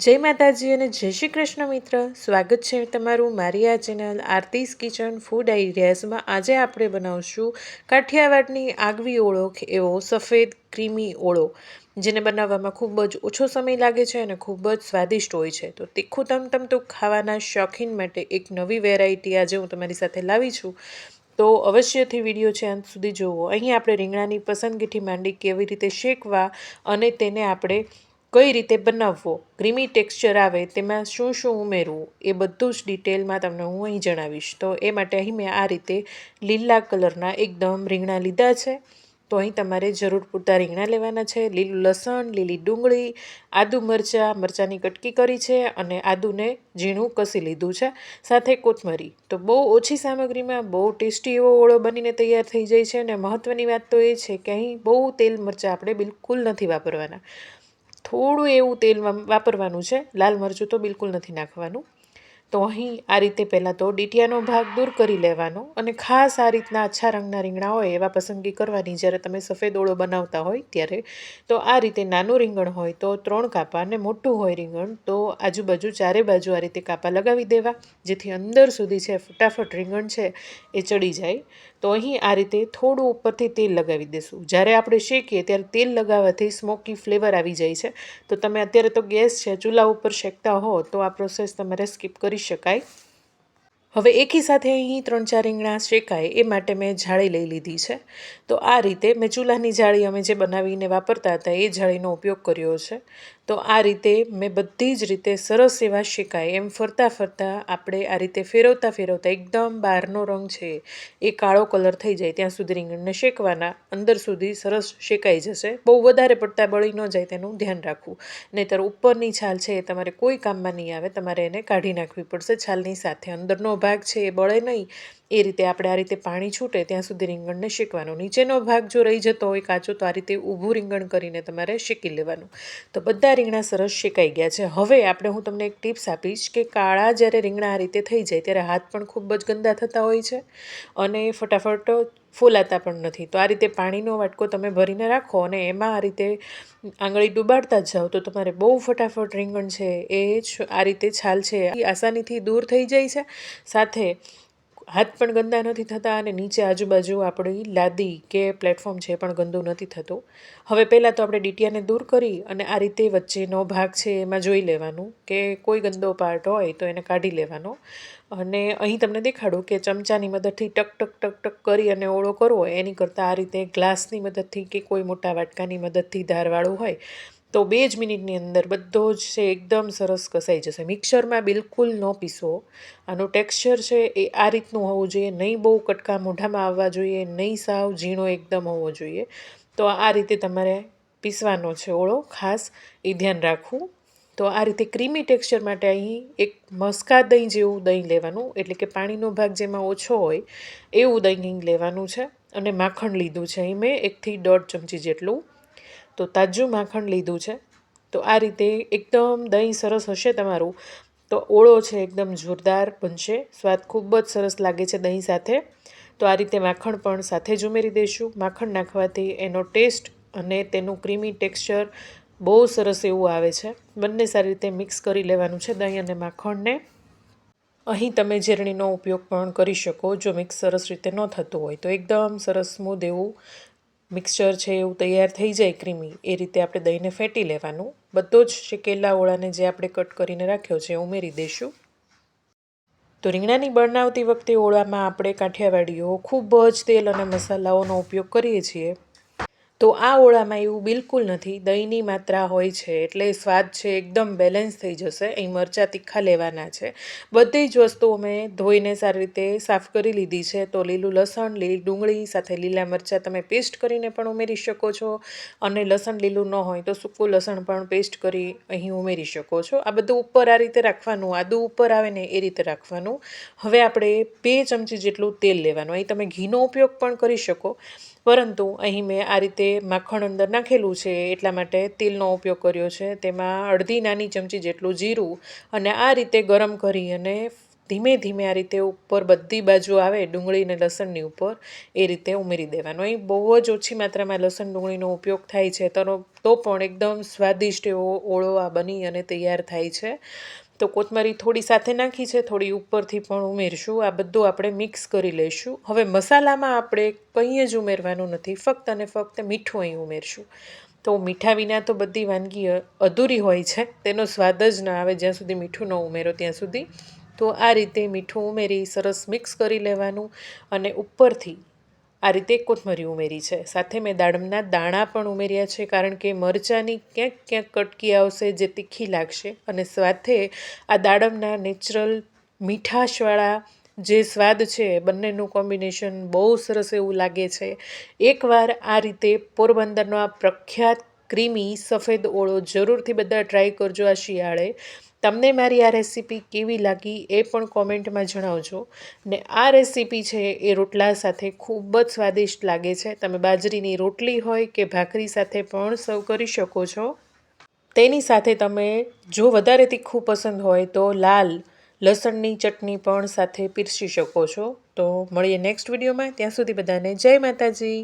જય માતાજી અને જય શ્રી કૃષ્ણ મિત્ર. સ્વાગત છે તમારું મારી આ ચેનલ આરતીસ કિચન ફૂડ આઈડિયાઝમાં. આજે આપણે બનાવશું કાઠિયાવાડની આગવી ઓળખ, એવો સફેદ ક્રીમી ઓળો, જેને બનાવવામાં ખૂબ જ ઓછો સમય લાગે છે અને ખૂબ જ સ્વાદિષ્ટ હોય છે. તો તીખું તમતમ તો ખાવાના શોખીન માટે એક નવી વેરાયટી આજે હું તમારી સાથે લાવી છું. તો અવશ્યથી વીડિયો છે અંત સુધી જોવો. અહીં આપણે રીંગણાની પસંદગીથી માંડી કેવી રીતે શેકવા અને તેને આપણે કઈ રીતે બનાવવો, ક્રીમી ટેક્સચર આવે, તેમાં શું શું ઉમેરવું, એ બધું જ ડિટેલમાં તમને હું અહીં જણાવીશ. તો એ માટે અહીં મેં આ રીતે લીલા કલરના એકદમ રીંગણા લીધા છે. તો અહીં તમારે જરૂર પૂરતા રીંગણા લેવાના છે. લીલું લસણ, લીલી ડુંગળી, આદુ મરચાં, મરચાંની કટકી કરી છે અને આદુને ઝીણું કસી લીધું છે. સાથે કોથમરી. તો બહુ ઓછી સામગ્રીમાં બહુ ટેસ્ટી એવો ઓળો બનીને તૈયાર થઈ જાય છે અને મહત્ત્વની વાત તો એ છે કે અહીં બહુ તેલ મરચાં આપણે બિલકુલ નથી વાપરવાના. થોડું એવું તેલ વાપરવાનું છે. લાલ મરચું તો બિલકુલ નથી નાખવાનું. તો અહીં આ રીતે પહેલાં તો ડીટિયાનો ભાગ દૂર કરી લેવાનો અને ખાસ આ રીતના આછા રંગના રીંગણા હોય એવા પસંદગી કરવાની. જ્યારે તમે સફેદ ઓળો બનાવતા હોય ત્યારે તો આ રીતે નાનું રીંગણ હોય તો ત્રણ કાપા અને મોટું હોય રીંગણ, તો આજુબાજુ ચારે બાજુ આ રીતે કાપા લગાવી દેવા, જેથી અંદર સુધી છે ફટાફટ રીંગણ છે એ ચડી જાય. તો અહીં આ રીતે થોડું ઉપરથી તેલ લગાવી દેશું. જ્યારે આપણે શેકીએ ત્યારે તેલ લગાવવાથી સ્મોકી ફ્લેવર આવી જાય છે. તો તમે અત્યારે તો ગેસ છે, ચૂલા ઉપર શેકતા હો તો આ પ્રોસેસ તમારે સ્કીપ કરી શકાય. હવે એકી સાથે અહીં ત્રણ ચાર રીંગણા શેકાય એ માટે મેં જાળી લઈ લીધી છે. તો આ રીતે મેં ચૂલાની જાળી અમે જે બનાવીને વાપરતા હતા એ જાળીનો ઉપયોગ કર્યો છે. તો આ રીતે મેં બધી જ રીતે સરસ એવા શેકાય એમ ફરતા ફરતા આપણે આ રીતે ફેરવતા ફેરવતા એકદમ બહારનો રંગ છે એ કાળો કલર થઈ જાય ત્યાં સુધી રીંગણને શેકવાના અંદર સુધી સરસ શેકાઈ જશે. બહુ વધારે પડતા બળી ન જાય તેનું ધ્યાન રાખવું. નહીંતર ઉપરની છાલ છે એ તમારે કોઈ કામમાં નહીં આવે તમારે એને કાઢી નાખવી પડશે છાલની સાથે અંદરનો ભાગ છે એ બળે નહીં. એ રીતે આપણે આ રીતે પાણી છૂટે ત્યાં સુધી રીંગણને શેકવાનું. નીચેનો ભાગ જો રહી જતો હોય કાચો તો આ રીતે ઊભું રીંગણ કરીને તમારે શેકી લેવાનું. તો બધા રીંગણા સરસ શેકાઈ ગયા છે. હવે આપણે હું તમને એક ટિપ્સ આપીશ કે કાળા જ્યારે રીંગણા આ રીતે થઈ જાય ત્યારે હાથ પણ ખૂબ જ ગંદા થતા હોય છે. અને ફટાફટ ફોલાતા પણ નથી. તો આ રીતે પાણીનો વાટકો તમે ભરીને રાખો અને એમાં આ રીતે આંગળી ડુબાડતા જાઓ. તો તમારે બહુ ફટાફટ રીંગણ છે એ આ રીતે છાલ છે આસાનીથી દૂર થઈ જાય છે. સાથે હાથ પણ ગંદા નથી થતા અને નીચે આજુબાજુ આપણી લાદી કે પ્લેટફોર્મ છે પણ ગંદુ નથી થતું. હવે પહેલાં તો આપણે ડીટીયાને દૂર કરી અને આ રીતે વચ્ચેનો ભાગ છે એમાં જોઈ લેવાનું કે કોઈ ગંદો પાર્ટ હોય તો એને કાઢી લેવાનો. અને અહીં તમને દેખાડું કે ચમચાની મદદથી ટક ટક ટક ટક કરી અને ઓળો કરવો. એની કરતાં આ રીતે ગ્લાસની મદદથી કે કોઈ મોટા વાટકાની મદદથી ધારવાળું હોય તો બે જ મિનિટની અંદર બધો જ છે એકદમ સરસ કસાઈ જશે. મિક્સરમાં બિલકુલ ન પીસો. આનું ટેક્સચર છે એ આ રીતનું હોવું જોઈએ. નહીં બહુ કટકા મોઢામાં આવવા જોઈએ, નહીં સાવ ઝીણો એકદમ હોવો જોઈએ. તો આ રીતે તમારે પીસવાનો છે ઓળો ખાસ, એ ધ્યાન રાખવું. તો આ રીતે ક્રીમી ટેક્સચર માટે અહીં એક મસ્કા દહીં જેવું દહીં લેવાનું, એટલે કે પાણીનો ભાગ જેમાં ઓછો હોય એવું દહીં લેવાનું છે. અને માખણ લીધું છે અહીં મેં એકથી દોઢ ચમચી જેટલું. તો તાજું માખણ લીધું છે. તો આ રીતે એકદમ દહીં સરસ હશે તમારું. તો ઓળો છે એકદમ જોરદાર બનશે. સ્વાદ ખૂબ જ સરસ લાગે છે દહીં સાથે. તો આ રીતે માખણ પણ સાથે જ ઉમેરી દઈશું. માખણ નાખવાથી એનો ટેસ્ટ અને તેનું ક્રીમી ટેક્સચર બહુ સરસ એવું આવે છે. બંને સારી રીતે મિક્સ કરી લેવાનું છે દહીં અને માખણને. અહીં તમે જીરણીનો ઉપયોગ પણ કરી શકો જો મિક્સ સરસ રીતે ન થતું હોય તો. એકદમ સરસ, સ્મૂધ એવું મિક્સચર છે, એવું તૈયાર થઈ જાય ક્રીમી, એ રીતે આપણે દહીંને ફેટી લેવાનું. બધો જ શેકેલા ઓળાને જે આપણે કટ કરીને રાખ્યો છે ઉમેરી દઈશું. તો રીંગણાની બનાવતી વખતે ઓળામાં આપણે કાઠિયાવાડીઓ, ખૂબ જ તેલ અને મસાલાઓનો ઉપયોગ કરીએ છીએ. તો આ ઓળામાં એવું બિલકુલ નથી. દહીંની માત્રા હોય છે, એટલે સ્વાદ છે એકદમ બેલેન્સ થઈ જશે. અહીં મરચાં તીખા લેવાના છે. બધી જ વસ્તુઓ મેં ધોઈને સારી રીતે સાફ કરી લીધી છે. તો લીલું લસણ, લીલી ડુંગળી, સાથે લીલા મરચાં તમે પેસ્ટ કરીને પણ ઉમેરી શકો છો. અને લસણ લીલું ન હોય તો સૂકું લસણ પણ પેસ્ટ કરી અહીં ઉમેરી શકો છો. આ બધું ઉપર આ રીતે રાખવાનું, આદું ઉપર આવે ને એ રીતે રાખવાનું. હવે આપણે બે ચમચી જેટલું તેલ લેવાનું. અહીં તમે ઘીનો ઉપયોગ પણ કરી શકો. પરંતુ અહીં મેં આ રીતે માખણ અંદર નાખેલું છે એટલા માટે તેલનો ઉપયોગ કર્યો છે. તેમાં અડધી નાની ચમચી જેટલું જીરું અને આ રીતે ગરમ કરી અને ધીમે ધીમે આ રીતે ઉપર બધી બાજુ આવે ડુંગળી અને લસણની ઉપર, એ રીતે ઉમેરી દેવાનું. અહીં બહુ જ ઓછી માત્રામાં લસણ ડુંગળીનો ઉપયોગ થાય છે. તો તો પણ એકદમ સ્વાદિષ્ટ એવો ઓળો આ બની અને તૈયાર થાય છે. તો કોથમરી થોડી સાથે નાખી છે, થોડી ઉપરથી પણ ઉમેરશું. આ બધું આપણે મિક્સ કરી લઈશું. હવે મસાલામાં આપણે કંઈ જ ઉમેરવાનું નથી. ફક્ત અને ફક્ત મીઠું અહીં ઉમેરશું. તો મીઠા વિના તો બધી વાનગી અધૂરી હોય છે. તેનો સ્વાદ જ ન આવે. જ્યાં સુધી મીઠું ન ઉમેરો ત્યાં સુધી. તો આ રીતે મીઠું ઉમેરી, સરસ મિક્સ કરી લેવાનું અને ઉપરથી આ રીતે કોથમરી ઉમેરી છે. સાથે મેં દાડમના દાણા પણ ઉમેર્યા છે, કારણ કે મરચાંની ક્યાંક ક્યાંક કટકી આવશે જે તીખી લાગશે અને સાથે આ દાડમના નેચરલ મીઠાશવાળા જે સ્વાદ છે, બંનેનું કોમ્બિનેશન બહુ સરસ એવું લાગે છે. એકવાર આ રીતે પોરબંદરનો આ પ્રખ્યાત ક્રીમી સફેદ ઓળો જરૂરથી બધા ટ્રાય કરજો આ શિયાળે. તમને મારી આ રેસીપી કેવી લાગી એ પણ કોમેન્ટમાં જણાવજો. ને આ રેસીપી છે એ રોટલા સાથે ખૂબ જ સ્વાદિષ્ટ લાગે છે. તમે બાજરીની રોટલી હોય કે ભાખરી સાથે પણ સર્વ કરી શકો છો. તેની સાથે તમે જો વધારે તીખું પસંદ હોય તો લાલ લસણની ચટણી પણ સાથે પીરસી શકો છો. તો મળીએ નેક્સ્ટ વિડીયોમાં. ત્યાં સુધી બધાને જય માતાજી.